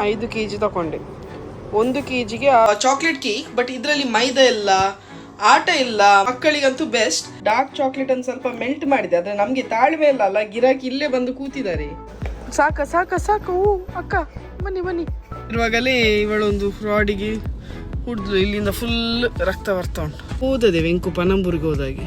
ಐದು K G ತಗೊಂಡೆ ಒಂದು ಕೆ ಜಿಗೆ ಚಾಕ್ಲೇಟ್ ಕೇಕ್ ಬಟ್ ಇದರಲ್ಲಿ ಮೈದಾ ಇಲ್ಲ ಆಟ ಇಲ್ಲ ಮಕ್ಕಳಿಗಂತೂ ಬೆಸ್ಟ್ ಡಾರ್ಕ್ ಚಾಕ್ಲೇಟ್ ಅನ್ನು ಸ್ವಲ್ಪ ಮೆಲ್ಟ್ ಮಾಡಿದೆ ಆದರೆ ನಮಗೆ ತಾಳ್ಮೆ ಇಲ್ಲ ಅಲ್ಲ ಗಿರಾಕಿ ಇಲ್ಲೇ ಬಂದು ಕೂತಿದ್ದಾರೆ. ಸಾಕ ಸಾಕ ಸಾಕು ಹೂ ಅಕ್ಕ ಬನ್ನಿ ಬನ್ನಿ. ಇರುವಾಗಲೇ ಇವಳೊಂದು ಫ್ರಾಡಿಗೆ ಹುಡ್ದು ಇಲ್ಲಿಂದ ಫುಲ್ ರಕ್ತ ಬರ್ತಾ ಉಂಟು. ಹೋದದೆ ವೆಂಕು ಪನಂಬೂರಿಗೆ ಹೋದಾಗೆ.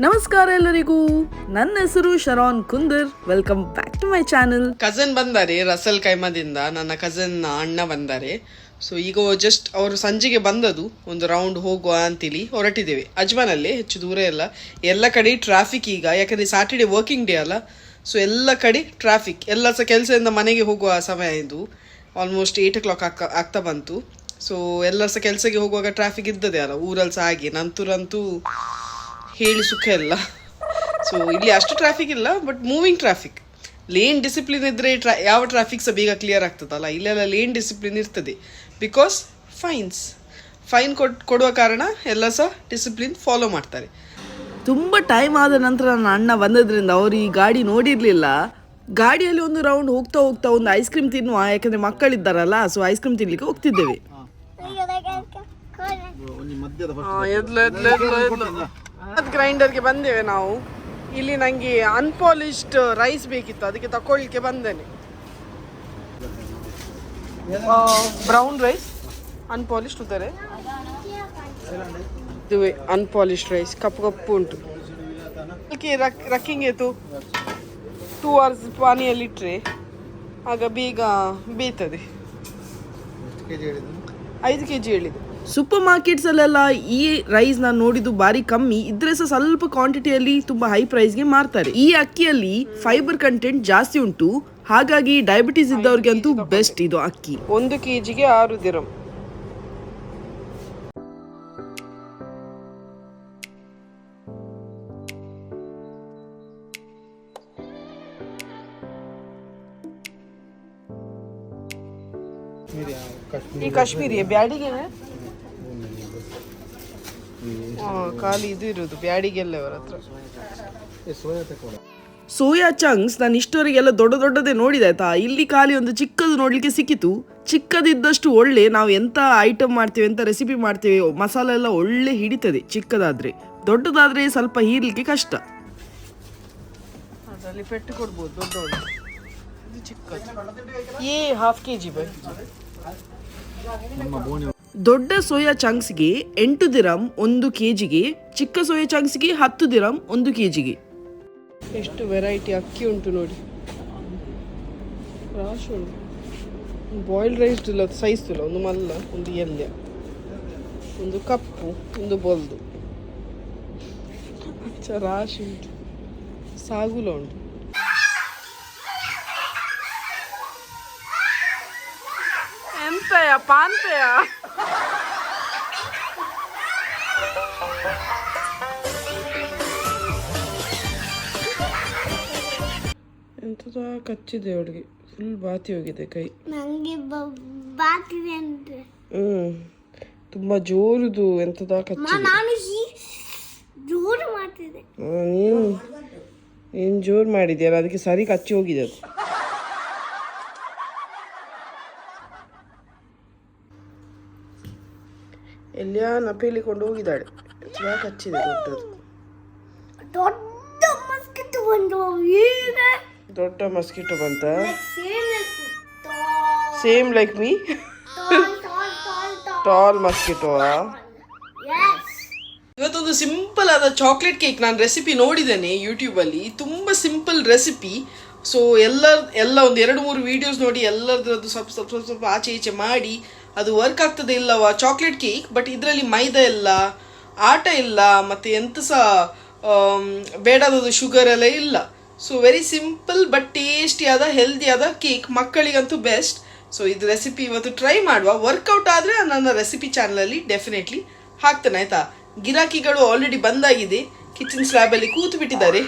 ನಮಸ್ಕಾರ ಎಲ್ಲರಿಗೂ. ನನ್ನ ಹೆಸರು Sharan Kundar. Welcome back to my channel cousin ಬಂದಾರೆ ರಸಲ್ ಕೈಮದಿಂದ ನನ್ನ ಕಸನ್ ಅಣ್ಣ ಬಂದಾರೆ. ಸೊ ಈಗ ಜಸ್ಟ್ ಅವರು ಸಂಜೆಗೆ ಬಂದದು ಒಂದು ರೌಂಡ್ ಹೋಗುವ ಅಂತೇಳಿ ಹೊರಟಿದ್ದೇವೆ. ಅಜ್ಮಾನಲ್ಲಿ ಹೆಚ್ಚು ದೂರ ಇಲ್ಲ. ಎಲ್ಲ ಕಡೆ ಟ್ರಾಫಿಕ್ ಈಗ. ಯಾಕಂದ್ರೆ ಸಾಟರ್ಡೆ ವರ್ಕಿಂಗ್ ಡೇ ಅಲ್ಲ. ಸೊ ಎಲ್ಲ ಕಡೆ ಟ್ರಾಫಿಕ್ ಎಲ್ಲ ಸಹ ಕೆಲಸದಿಂದ ಮನೆಗೆ ಹೋಗುವ ಸಮಯ ಇದು. ಆಲ್ಮೋಸ್ಟ್ ಏಯ್ಟ್ ಓ ಕ್ಲಾಕ್ ಆಗ್ತಾ ಆಗ್ತಾ ಬಂತು. ಸೊ ಎಲ್ಲ ಸಹ ಕೆಲಸಕ್ಕೆ ಹೋಗುವಾಗ ಟ್ರಾಫಿಕ್ ಇದ್ದದೆ ಅಲ್ಲ. ಊರಲ್ಲಿ ಸಹ ಹಾಗೆ. ನಂತರಂತೂ ಹೇಳಿ ಸುಖ ಇಲ್ಲ. ಸೊ ಇಲ್ಲಿ ಅಷ್ಟು ಟ್ರಾಫಿಕ್ ಇಲ್ಲ but moving traffic lane discipline ಇದ್ರೆ ಟ್ರಾ ಯಾವ ಟ್ರಾಫಿಕ್ ಸಹ ಬೇಗ ಕ್ಲಿಯರ್ ಆಗ್ತದಲ್ಲ? ಇಲ್ಲೆಲ್ಲ ಲೇನ್ ಡಿಸಿಪ್ಲಿನ್ ಇರ್ತದೆ. ಬಿಕಾಸ್ ಫೈನ್ಸ್ ಫೈನ್ ಕೊಟ್ ಕೊಡುವ ಕಾರಣ ಎಲ್ಲ ಸಹ ಡಿಸಿಪ್ಲಿನ್ ಫಾಲೋ ಮಾಡ್ತಾರೆ. ತುಂಬ ಟೈಮ್ ಆದ ನಂತರ ನನ್ನ ಅಣ್ಣ ಬಂದದ್ರಿಂದ ಅವರು ಈ ಗಾಡಿ ನೋಡಿರ್ಲಿಲ್ಲ. ಗಾಡಿಯಲ್ಲಿ ಒಂದು ರೌಂಡ್ ಹೋಗ್ತಾ ಹೋಗ್ತಾ ಒಂದು ಐಸ್ ಕ್ರೀಮ್ ತಿನ್ನುವ ಯಾಕಂದ್ರೆ ಮಕ್ಕಳಿದ್ದಾರಲ್ಲ ಸೊ ಐಸ್ ಕ್ರೀಮ್ ತಿನ್ಲಿಕ್ಕೆ ಹೋಗ್ತಿದ್ದೇವೆ. ಗ್ರೈಂಡರ್ಗೆ ಬಂದೇವೆ ನಾವು. ಇಲ್ಲಿ ನನಗೆ ಅನ್ಪಾಲಿಶ್ಡ್ ರೈಸ್ ಬೇಕಿತ್ತು ಅದಕ್ಕೆ ತಕೊಳ್ಳಿಕ್ಕೆ ಬಂದೇನೆ. ಬ್ರೌನ್ ರೈಸ್ ಅನ್ಪಾಲಿಶ್ಡ್ ಉದರೆ ಇದುವೆ ಅನ್ಪಾಲಿಶ್ಡ್ ರೈಸ್ ಕಪ್ಪು ಕಪ್ಪು ಉಂಟು. ಅದಕ್ಕೆ ರಕ್ಕಿಂಗ್ ಏತು? ಟೂ ಅವರ್ಸ್ ಪಾನಿಯಲ್ಲಿ ಇಟ್ಟರೆ ಆಗ ಬೇಗ ಬೇಯ್ತದೆ ಐದು ಕೆ ಜಿ ಹೇಳಿದೆ ಸೂಪರ್ ಮಾರ್ಕೆಟ್ಸ್ ಅಲ್ಲೆಲ್ಲ ಈ ರೈಸ್ನ ನೋಡಿದ್ದು ಬಾರಿ ಕಮ್ಮಿ. ಇದ್ರೆ ಸಹ ಸ್ವಲ್ಪ ಕ್ವಾಂಟಿಟಿಯಲ್ಲಿ ತುಂಬಾ ಹೈ ಪ್ರೈಸ್ಗೆ ಮಾರ್ತಾರೆ. ಈ ಅಕ್ಕಿಯಲ್ಲಿ ಫೈಬರ್ ಕಂಟೆಂಟ್ ಜಾಸ್ತಿ ಉಂಟು. ಹಾಗಾಗಿ ಡಯಾಬಿಟೀಸ್ ಇದ್ದವ್ರಿಗೆ ಅಂತೂ ಬೆಸ್ಟ್ ಇದು ಅಕ್ಕಿ. ಒಂದು ಕೆಜಿಗೆ ಆರು ದಿರಂ. ಈ ಕಾಶ್ಮೀರಿ ಬ್ಯಾಡಿಗೆ ಖಾಲಿ ಇದು ಇರೋದು ಬ್ಯಾಡಿಗೆಲ್ಲ ಅವರ ಹತ್ರ. ಸೋಯಾ ಚಂಕ್ಸ್ ನಾನು ಇಷ್ಟವರೆಗೆಲ್ಲ ದೊಡ್ಡ ದೊಡ್ಡದೇ ನೋಡಿದೆ ಆಯ್ತಾ ಇಲ್ಲಿ ಖಾಲಿ ಒಂದು ಚಿಕ್ಕದು ನೋಡ್ಲಿಕ್ಕೆ ಸಿಕ್ಕಿತು. ಚಿಕ್ಕದಿದ್ದಷ್ಟು ಒಳ್ಳೆ ನಾವು ಎಂತ ಐಟಮ್ ಮಾಡ್ತೇವೆ ಎಂತ ರೆಸಿಪಿ ಮಾಡ್ತೇವೆ ಮಸಾಲೆ ಎಲ್ಲ ಒಳ್ಳೆ ಹಿಡಿತದೆ ಚಿಕ್ಕದಾದ್ರೆ. ದೊಡ್ಡದಾದ್ರೆ ಸ್ವಲ್ಪ ಹೀರ್ಲಿಕ್ಕೆ ಕಷ್ಟ. ಅದರಲ್ಲಿ ಪೆಟ್ಟು ಕೊಡ್ಬೋದು ಇದು ಚಿಕ್ಕದು. A half K G by ದೊಡ್ಡ ಸೋಯಾ ಚಂಕ್ಸ್ಗೆ ಎಂಟು ದಿರಂ ಒಂದು ಕೆಜಿಗೆ ಚಿಕ್ಕ ಸೋಯಾ ಚಂಕ್ಸ್ಗೆ ಹತ್ತು ದಿರಂ ಒಂದು ಕೆಜಿಗೆ. ಎಷ್ಟು ವೆರೈಟಿ ಅಕ್ಕಿ ಉಂಟು ನೋಡಿ. ರಾಶಿ ಉಂಟು. ಬಾಯ್ಲ್ಡ್ ರೈಸ್ ಇಲ್ಲ ಸೈಜ್ ಇಲ್ಲ ಒಂದು ಮಲ್ಲ ಒಂದು ಎಲ್ಯ ಒಂದು ಕಪ್ಪು ಒಂದು ಬೊಲ್ದು. ರಾಶಿ ರಾಶ್ ಉಂಟು. ಸಾಗುಲ ಉಂಟು. ಎಂತಯ ಪಾನ್ಪೆಯ? ಎಂತದ ಕಚ್ಚಿದೆ ಅವಳಿಗೆ. ಫುಲ್ ಬಾತಿ ಹೋಗಿದೆ ಕೈ. ನನಗೆ ಬಾತಿದೆ ಅಂದ್ರೆ. ಹ್ಮ್. ತುಂಬಾ ಜೋರುದು ಎಂತದ ಕಚ್ಚಿದೆ. ನಾನು ಜೋರು ಮಾಡ್ತಿದ್ದೆ. ನೀನು ನೀನು ಜೋರು ಮಾಡಿದ್ಯಲ್ಲ ಅದಕ್ಕೆ ಸರಿ ಕಚ್ಚಿ ಹೋಗಿದೆ ಅದು. ಎಲ್ಲಿಯ ನಪೇಲಿಕೊಂಡು ಹೋಗಿದ್ದಾಳೆ. ತುಂಬಾ ಕಚ್ಚಿದೆ ದೊಡ್ಡದು ದೊಡ್ಡ ಮಸ್ಕಿಟ್ ಬಂದು ಈಗ. ದೊಡ್ಡ ಮಸ್ಕಿಟೋ ಬಂತ? Same like me tall tall tall tall tall mosquito ಇವತ್ತೊಂದು ಸಿಂಪಲ್ ಆದ ಚಾಕ್ಲೇಟ್ ಕೇಕ್ ನಾನು ರೆಸಿಪಿ ನೋಡಿದ್ದೇನೆ ಯೂಟ್ಯೂಬಲ್ಲಿ ತುಂಬ ಸಿಂಪಲ್ ರೆಸಿಪಿ ಸೊ ಎಲ್ಲ ಎಲ್ಲ ಒಂದು ಎರಡು ಮೂರು ವಿಡಿಯೋಸ್ ನೋಡಿ ಎಲ್ಲರದ್ದು ಸ್ವಲ್ಪ ಸ್ವಲ್ಪ ಸ್ವಲ್ಪ ಸ್ವಲ್ಪ ಆಚೆ ಈಚೆ ಮಾಡಿ ಅದು ವರ್ಕ್ ಆಗ್ತದೆ ಇಲ್ಲವ? ಚಾಕ್ಲೇಟ್ ಕೇಕ್ ಬಟ್ ಇದರಲ್ಲಿ ಮೈದಾ ಇಲ್ಲ ಆಟ ಇಲ್ಲ ಮತ್ತು ಎಂತ ಸಹ ಬೇಡಾದದು ಶುಗರ್ ಎಲ್ಲ ಇಲ್ಲ. ಸೊ ವೆರಿ ಸಿಂಪಲ್ ಬಟ್ ಟೇಸ್ಟಿಯಾದ ಹೆಲ್ದಿಯಾದ ಕೇಕ್ ಮಕ್ಕಳಿಗಂತೂ ಬೆಸ್ಟ್ ಸೊ ಇದು ರೆಸಿಪಿ ಇವತ್ತು ಟ್ರೈ ಮಾಡುವ. ವರ್ಕೌಟ್ ಆದರೆ ನನ್ನ ರೆಸಿಪಿ ಚಾನಲಲ್ಲಿ ಡೆಫಿನೆಟ್ಲಿ ಹಾಕ್ತಾನೆ ಆಯಿತಾ? ಗಿರಾಕಿಗಳು ಆಲ್ರೆಡಿ ಬಂದಾಗಿದೆ. ಕಿಚನ್ ಸ್ಲ್ಯಾಬಲ್ಲಿ ಕೂತು ಬಿಟ್ಟಿದ್ದಾರೆ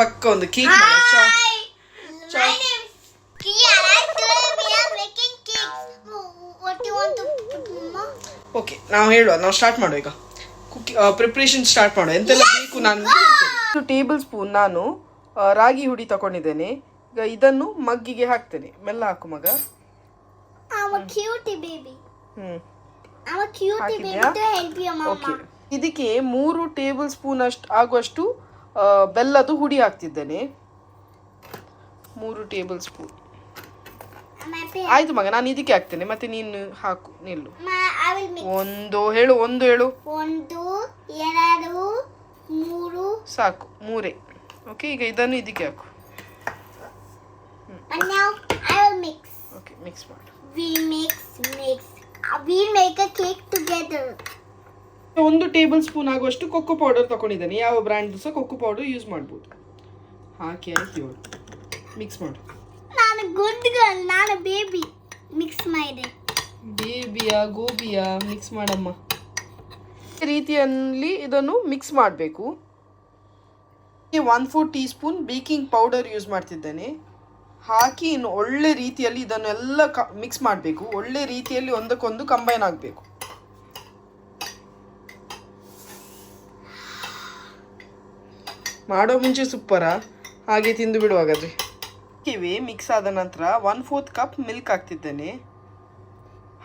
ಪಕ್ಕ ಒಂದು ಕೇಕ್? ಓಕೆ ನಾವು ಹೇಳುವ. ನಾವು ಸ್ಟಾರ್ಟ್ ಮಾಡುವ ಈಗ. ಪ್ರಿಪ್ರೇಷನ್ ಸ್ಟಾರ್ಟ್ ಮಾಡುವ ಎಂತೆಲ್ಲ ಬೇಕು ನಾನು ಟೇಬಲ್ ಸ್ಪೂನ್ ನಾನು ರಾಗಿ ಹುಡಿ ತಗೊಂಡಿದ್ದೇನೆ ಈಗ ಇದನ್ನು ಮಗ್ಗಿಗೆ ಹಾಕ್ತೇನೆ. ಮೆಲ್ಲ ಹಾಕು ಮಗ. ಓಕೆ ಇದಕ್ಕೆ ಮೂರು ಟೇಬಲ್ ಸ್ಪೂನ್ ಅಷ್ಟು ಆಗುವಷ್ಟು ಬೆಲ್ಲದ ಹುಡಿ ಹಾಕ್ತಿದ್ದೇನೆ. ಮೂರು ಟೇಬಲ್ ಸ್ಪೂನ್ ಆಯ್ತು ಮಗ ನಾನು ಇದಕ್ಕೆ ಹಾಕ್ತೇನೆ. ಮತ್ತೆ ನೀನು ಹಾಕು ನಿಲ್ಲು. ಒಂದು ಹೇಳು ಒಂದು ಹೇಳು. ಒಂದು ಎರಡು ಮೂರು? ಸಾಕು ಮೂರೇ. ಓಕೆ ಈಗ ಇದನ್ನು ಇದಕ್ಕೆ ಹಾಕು. And now I will mix. Okay mix ಮಾಡು. We mix, mix. Uh, We'll make a cake together. ಒಂದು ಟೇಬಲ್ ಸ್ಪೂನ್ ಆಗುವಷ್ಟು ಕೊಕ್ಕೋ ಪೌಡರ್ ತಗೊಂಡಿದ್ದೇನೆ. ಯಾವ ಬ್ರ್ಯಾಂಡ್ ಸಹ ಕೊಕ್ಕೋ ಪೌಡರ್ ಯೂಸ್ ಮಾಡ್ಬೋದು. ಹಾಕಿ ಆಯ್ತು ಇವಳು ಮಿಕ್ಸ್ ಮಾಡು. ನಾನು ಗುಡ್ ಗರ್ಲ್ ನಾನು ಬೇಬಿ ಮಿಕ್ಸ್ ಮಾಡಿದೆ. ಬೇಬಿಯಾ ಗೋಬಿಯಾ ಮಿಕ್ಸ್ ಮಾಡಮ್ಮ. ರೀತಿಯಲ್ಲಿ ಇದನ್ನು ಮಿಕ್ಸ್ ಮಾಡಬೇಕು. One four teaspoon baking powder use ಮಾಡ್ತಿದ್ದೇನೆ. ಹಾಕಿ ಇನ್ನು ಒಳ್ಳೆ ರೀತಿಯಲ್ಲಿ ಇದನ್ನೆಲ್ಲ ಕ ಮಿಕ್ಸ್ ಮಾಡಬೇಕು. ಒಳ್ಳೆ ರೀತಿಯಲ್ಲಿ ಒಂದಕ್ಕೊಂದು ಕಂಬೈನ್ ಆಗಬೇಕು. ಮಾಡೋ ಮುಂಚೆ ಸೂಪರಾ ಹಾಗೆ ತಿಂದು ಬಿಡುವಾಗಾದ್ರೆ ಇವೆ ಮಿಕ್ಸ್ ಆದ ನಂತರ ಒನ್ ಫೋರ್ತ್ ಕಪ್ ಮಿಲ್ಕ್ ಹಾಕ್ತಿದ್ದೇನೆ.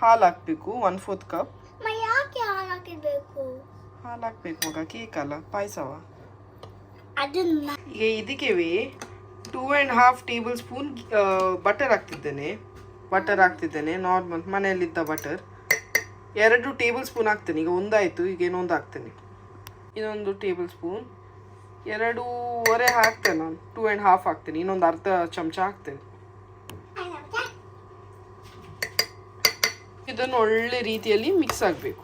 ಹಾಲು ಹಾಕಬೇಕು ಒನ್ ಫೋರ್ತ್ ಕಪ್ ಹಾಲು ಹಾಕ್ಬೇಕು ಮಗ ಕೇಕ್ ಅಲ್ಲ ಪಾಯಸವ ಅದನ್ನ ಈಗ ಇದಕ್ಕೆ two and half table spoon butter ಹಾಕ್ತಿದ್ದೇನೆ. Butter ಹಾಕ್ತಿದ್ದೇನೆ ನಾರ್ಮಲ್ ಮನೆಯಲ್ಲಿದ್ದ ಬಟರ್ ಎರಡು ಟೇಬಲ್ ಸ್ಪೂನ್ ಹಾಕ್ತೇನೆ ಈಗ ಒಂದಾಯಿತು ಈಗ ಇನ್ನೊಂದು ಹಾಕ್ತೇನೆ. ಇನ್ನೊಂದು ಟೇಬಲ್ ಸ್ಪೂನ್ ಎರಡೂವರೆ ಹಾಕ್ತೇನೆ ನಾನು ಟೂ ಆ್ಯಂಡ್ ಹಾಫ್ ಹಾಕ್ತೇನೆ ಇನ್ನೊಂದು ಅರ್ಧ ಚಮಚ ಹಾಕ್ತೇನೆ. ಇದನ್ನು ಒಳ್ಳೆ ರೀತಿಯಲ್ಲಿ ಮಿಕ್ಸ್ ಆಗಬೇಕು.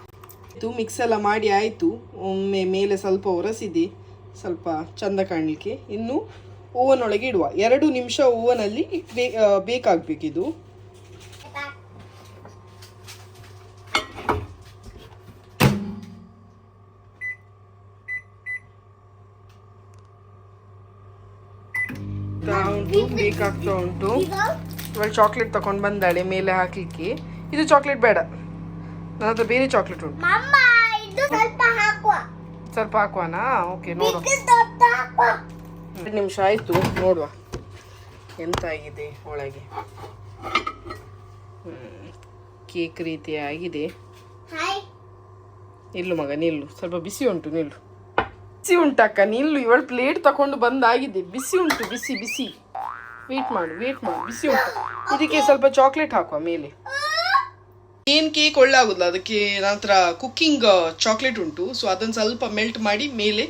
ಇದು ಮಿಕ್ಸ್ ಎಲ್ಲ ಮಾಡಿ ಆಯಿತು. ಒಮ್ಮೆ ಮೇಲೆ ಸ್ವಲ್ಪ ಒರೆಸಿದೆ, ಸ್ವಲ್ಪ ಚಂದ ಕಾಣಲಿಕ್ಕೆ. ಇನ್ನು ಓವನ್ ಒಳಗೆ ಇಡುವ. ಎರಡು ನಿಮಿಷ ಓವನಲ್ಲಿ ಬೇ ಬೇಕಾಗಬೇಕಿದು ಬೇಕಾಗ್ತಾ ಉಂಟು. ಇವಾಗ ಚಾಕ್ಲೇಟ್ ತಗೊಂಡು ಬಂದಾಳೆ, ಮೇಲೆ ಹಾಕ್ಲಿಕ್ಕೆ. ಇದು ಚಾಕ್ಲೇಟ್ ಬೇಡ. ನನ್ನ ಹತ್ರ ಬೇರೆ ಚಾಕ್ಲೇಟ್ ಉಂಟು. ಮಮ್ಮ ಇದು ಸ್ವಲ್ಪ ಹಾಕುವ. ಸ್ವಲ್ಪ ಹಾಕುವನಾ? ಓಕೆ ನೋಡುವ. ಎರಡು ನಿಮಿಷ ಆಯಿತು ನೋಡುವ. ಎಂತ ಆಗಿದೆ ಒಳಗೆ ಕೇಕ್ ರೀತಿ ಆಗಿದೆ ನಿಲ್ಲು ಮಗ ನಿಲ್ಲು. ಸ್ವಲ್ಪ ಬಿಸಿ ಉಂಟು ನಿಲ್ಲು. ಬಿಸಿ ಉಂಟಕ್ಕ ನಿಲ್ಲು. ಇವಳು ಪ್ಲೇಟ್ ತಕೊಂಡು ಬಂದಾಗಿದೆ. ಬಿಸಿ ಉಂಟು ಬಿಸಿ ಬಿಸಿ. ವೇಟ್ ಮಾಡು ವೇಟ್ ಮಾಡು. ಬಿಸಿ ಉಂಟು. ಇದಕ್ಕೆ ಸ್ವಲ್ಪ ಚಾಕ್ಲೇಟ್ ಹಾಕುವ ಮೇಲೆ. ಏನ್ ಕೇಕ್ ಒಳ್ಳೆ ಆಗುದಿಲ್ಲ ಅದಕ್ಕೆ ನನ್ನ ಹತ್ರ ಕುಕ್ಕಿಂಗ್ ಚಾಕ್ಲೇಟ್ ಉಂಟು. ಸೊ ಅದನ್ನು ಸ್ವಲ್ಪ ಮೆಲ್ಟ್ ಮಾಡಿ ಮೇಲೆ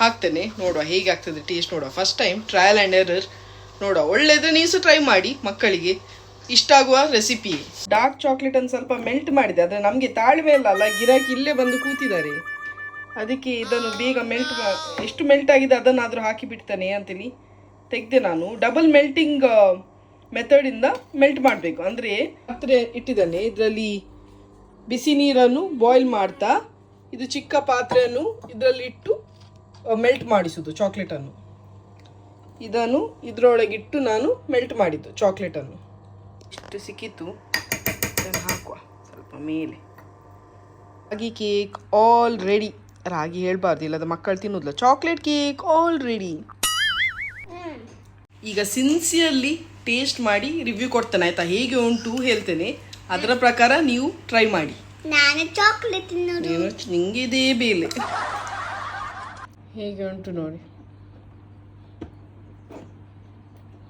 ಹಾಕ್ತೇನೆ. ನೋಡುವ ಹೇಗೆ ಆಗ್ತದೆ ಟೇಸ್ಟ್ ನೋಡುವ. First time trial and error ನೋಡುವ. ಒಳ್ಳೆದ್ರೆ ನೀವು ಸಹ ಟ್ರೈ ಮಾಡಿ ಮಕ್ಕಳಿಗೆ. ಇಷ್ಟ ಆಗುವ ರೆಸಿಪಿ ಡಾರ್ಕ್ ಚಾಕ್ಲೇಟ್ ಅನ್ನು ಸ್ವಲ್ಪ ಮೆಲ್ಟ್ ಮಾಡಿದೆ. ಆದರೆ ನಮಗೆ ತಾಳ್ಮೆ ಇಲ್ಲ ಅಲ್ಲ. ಗಿರಾಕಿ ಇಲ್ಲೇ ಬಂದು ಕೂತಿದ್ದಾರೆ. ಅದಕ್ಕೆ ಇದನ್ನು ಬೇಗ ಮೆಲ್ಟ್ ಎಷ್ಟು ಮೆಲ್ಟ್ ಆಗಿದೆ ಅದನ್ನಾದರೂ ಹಾಕಿ ಬಿಡ್ತಾನೆ ಅಂತೇಳಿ ತೆಗೆದೆ ನಾನು. ಡಬಲ್ ಮೆಲ್ಟಿಂಗ್ ಮೆಥಡಿಂದ ಮೆಲ್ಟ್ ಮಾಡಬೇಕು. ಅಂದರೆ ಪಾತ್ರೆ ಇಟ್ಟಿದ್ದಾನೆ. ಇದರಲ್ಲಿ ಬಿಸಿ ನೀರನ್ನು ಬಾಯ್ಲ್ ಮಾಡ್ತಾ ಇದು ಚಿಕ್ಕ ಪಾತ್ರೆಯನ್ನು ಇದರಲ್ಲಿ ಇಟ್ಟು ಮೆಲ್ಟ್ ಮಾಡಿಸುವುದು ಚಾಕ್ಲೇಟನ್ನು ಇದನ್ನು ಇದರೊಳಗಿಟ್ಟು ನಾನು ಮೆಲ್ಟ್ ಮಾಡಿದ್ದು ಚಾಕ್ಲೇಟನ್ನು ಇಷ್ಟು ಸಿಕ್ಕಿತ್ತು. ಇದನ್ನು ಹಾಕುವ ಸ್ವಲ್ಪ ಮೇಲೆ. ರಾಗಿ ಕೇಕ್ ಆಲ್ ರೆಡಿ ರಾಗಿ ಹೇಳ್ಬಾರ್ದು ಇಲ್ಲದ ಮಕ್ಕಳು ತಿನ್ನೋದಿಲ್ಲ. ಚಾಕ್ಲೇಟ್ ಕೇಕ್ ಆಲ್ ರೆಡಿ ಈಗ ಸಿನ್ಸಿಯರ್ಲಿ ಟೇಸ್ಟ್ ಮಾಡಿ ರಿವ್ಯೂ ಕೊಡ್ತೇನೆ ಆಯ್ತಾ? ಹೇಗೆ ಉಂಟು ಹೇಳ್ತೇನೆ. ಅದರ ಪ್ರಕಾರ ನೀವು ಟ್ರೈ ಮಾಡಿ. ನಾನು ಚಾಕ್ಲೇಟ್ ತಿನ್ನೋದು. ಏನು ನಿಂಗೆ ಇದೇ ಬೇಲೆ. ಹೇಗೆ ಉಂಟು ನೋಡಿ.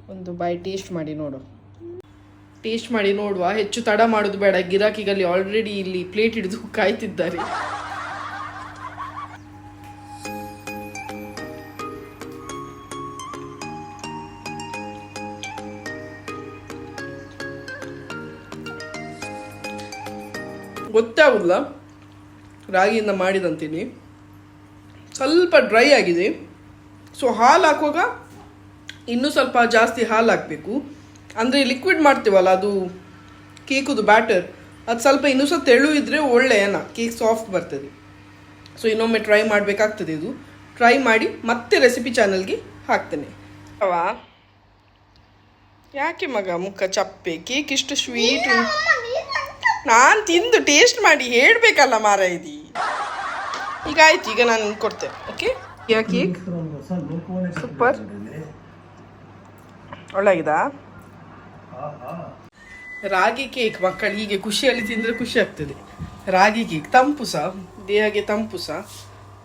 ಒಂದು ಬೈ ಟೇಸ್ಟ್ ಮಾಡಿ ನೋಡು. ಟೇಸ್ಟ್ ಮಾಡಿ ನೋಡುವ. ಹೆಚ್ಚು ತಡ ಮಾಡೋದು ಬೇಡ. ಗಿರಾಕಿಗಲ್ಲಿ ಆಲ್ರೆಡಿ ಇಲ್ಲಿ ಪ್ಲೇಟ್ ಹಿಡಿದು ಕಾಯ್ತಿದ್ದಾರೆ. ಗೊತ್ತಾಗುದಿಲ್ಲ. ರಾಗಿಯಿಂದ ಮಾಡಿದಂತೀನಿ. ಸ್ವಲ್ಪ ಡ್ರೈ ಆಗಿದೆ. ಸೊ ಹಾಲು ಹಾಕುವಾಗ ಇನ್ನೂ ಸ್ವಲ್ಪ ಜಾಸ್ತಿ ಹಾಲು ಹಾಕಬೇಕು. ಅಂದರೆ ಲಿಕ್ವಿಡ್ ಮಾಡ್ತೀವಲ್ಲ, ಅದು ಕೇಕುದು ಬ್ಯಾಟರ್ ಅದು ಸ್ವಲ್ಪ ಇನ್ನೂ ಸಹ ತೆಳು ಇದ್ದರೆ ಒಳ್ಳೆಯನ ಕೇಕ್ ಸಾಫ್ಟ್ ಬರ್ತದೆ. ಸೊ ಇನ್ನೊಮ್ಮೆ ಟ್ರೈ ಮಾಡಬೇಕಾಗ್ತದೆ ಇದು. ಟ್ರೈ ಮಾಡಿ ಮತ್ತೆ ರೆಸಿಪಿ ಚಾನಲ್ಗೆ ಹಾಕ್ತೇನೆ. ಅವಾ ಯಾಕೆ ಮಗ ಮುಖ ಚಪ್ಪೆ? ಕೇಕ್ ಇಷ್ಟು ಸ್ವೀಟ್ ನಾನು ತಿಂದು ಟೇಸ್ಟ್ ಮಾಡಿ ಹೇಳಬೇಕಲ್ಲ ಮಾರ ಇದಿ ಈಗ ಆಯ್ತು ಈಗ ನಾನು ಕೊಡ್ತೇನೆ ಓಕೆ ಕೇಕ್? ಸೂಪರ್. ಒಳ್ಳೆಗಿದಾ? ರಾಗಿ ಕೇಕ್ ಮಕ್ಕಳು ಹೀಗೆ ಖುಷಿಯಲ್ಲಿ ತಿಂದರೆ ಖುಷಿ ಆಗ್ತದೆ. ರಾಗಿ ಕೇಕ್ ತಂಪು ಸಹ ದೇಹಕ್ಕೆ ತಂಪು ಸಹ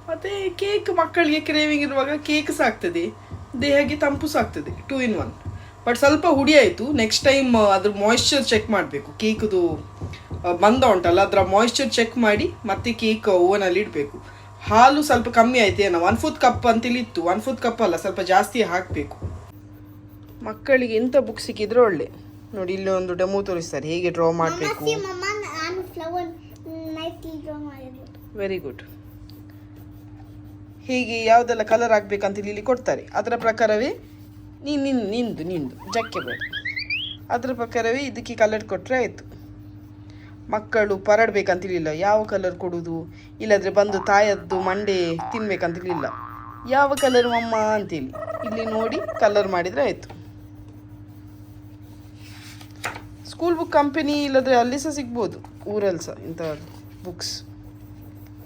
ಮತ್ತು ಕೇಕ್ ಮಕ್ಕಳಿಗೆ ಕ್ರೇವಿಂಗ್ ಇರುವಾಗ ಕೇಕ್ ಸಹ ಆಗ್ತದೆ ದೇಹಕ್ಕೆ ತಂಪು ಸಹ ಆಗ್ತದೆ ಟೂ ಇನ್ ಒನ್ ಬಟ್ ಸ್ವಲ್ಪ ಹುಡಿ ಆಯಿತು ನೆಕ್ಸ್ಟ್ ಟೈಮ್ ಅದ್ರ ಮಾಯಿಶ್ಚರ್ ಚೆಕ್ ಮಾಡಬೇಕು ಕೇಕ್ದು ಬಂದ ಉಂಟಲ್ಲ ಅದರ ಮಾಯಿಶ್ಚರ್ ಚೆಕ್ ಮಾಡಿ ಮತ್ತೆ ಕೇಕ್ ಓವನಲ್ಲಿ ಇಡಬೇಕು. ಹಾಲು ಸ್ವಲ್ಪ ಕಮ್ಮಿ ಆಯ್ತು ಏನೋ ಒನ್ ಫೋರ್ತ್ ಕಪ್ ಅಂತೇಳಿ ಇತ್ತು ಒನ್ ಫೋರ್ತ್ ಕಪ್ ಅಲ್ಲ ಸ್ವಲ್ಪ ಜಾಸ್ತಿ ಹಾಕಬೇಕು. ಮಕ್ಕಳಿಗೆ ಇಂಥ ಬುಕ್ ಸಿಕ್ಕಿದ್ರೆ ಒಳ್ಳೆ. ನೋಡಿ ಇಲ್ಲಿ ಒಂದು ಡೆಮೋ ತೋರಿಸ್ತಾರೆ ಹೇಗೆ ಡ್ರಾ ಮಾಡಬೇಕು. ವೆರಿ ಗುಡ್ ಹೀಗೆ ಯಾವುದೆಲ್ಲ ಕಲರ್ ಹಾಕ್ಬೇಕಂತ ಇಲ್ಲಿ ಕೊಡ್ತಾರೆ. ಅದರ ಪ್ರಕಾರವೇ ನೀನು ನಿನ್ ನಿಂದು ನಿಂದು ಜಕ್ಕೆ ಬೇಡ. ಅದರ ಪ್ರಕಾರವೇ ಇದಕ್ಕೆ ಕಲರ್ ಕೊಟ್ಟರೆ ಆಯಿತು. ಮಕ್ಕಳು ಪರಡ್ಬೇಕಂತಿರ್ಲಿಲ್ಲ. ಯಾವ ಕಲರ್ ಕೊಡುವುದು ಇಲ್ಲದ್ರೆ ಬಂದು ತಾಯದ್ದು ಮಂಡೆ ತಿನ್ಬೇಕಂತಿರ್ಲಿಲ್ಲ. ಯಾವ ಕಲರ್ ಮಮ್ಮ ಅಂತೇಳಿ. ಇಲ್ಲಿ ನೋಡಿ ಕಲರ್ ಮಾಡಿದರೆ ಆಯಿತು. ಸ್ಕೂಲ್ ಬುಕ್ ಕಂಪನಿ ಇಲ್ಲದ್ರೆ ಅಲ್ಲಿ ಸಹ ಸಿಗ್ಬೋದು. ಊರಲ್ಲಿ ಸಹ ಇಂಥ ಬುಕ್ಸ್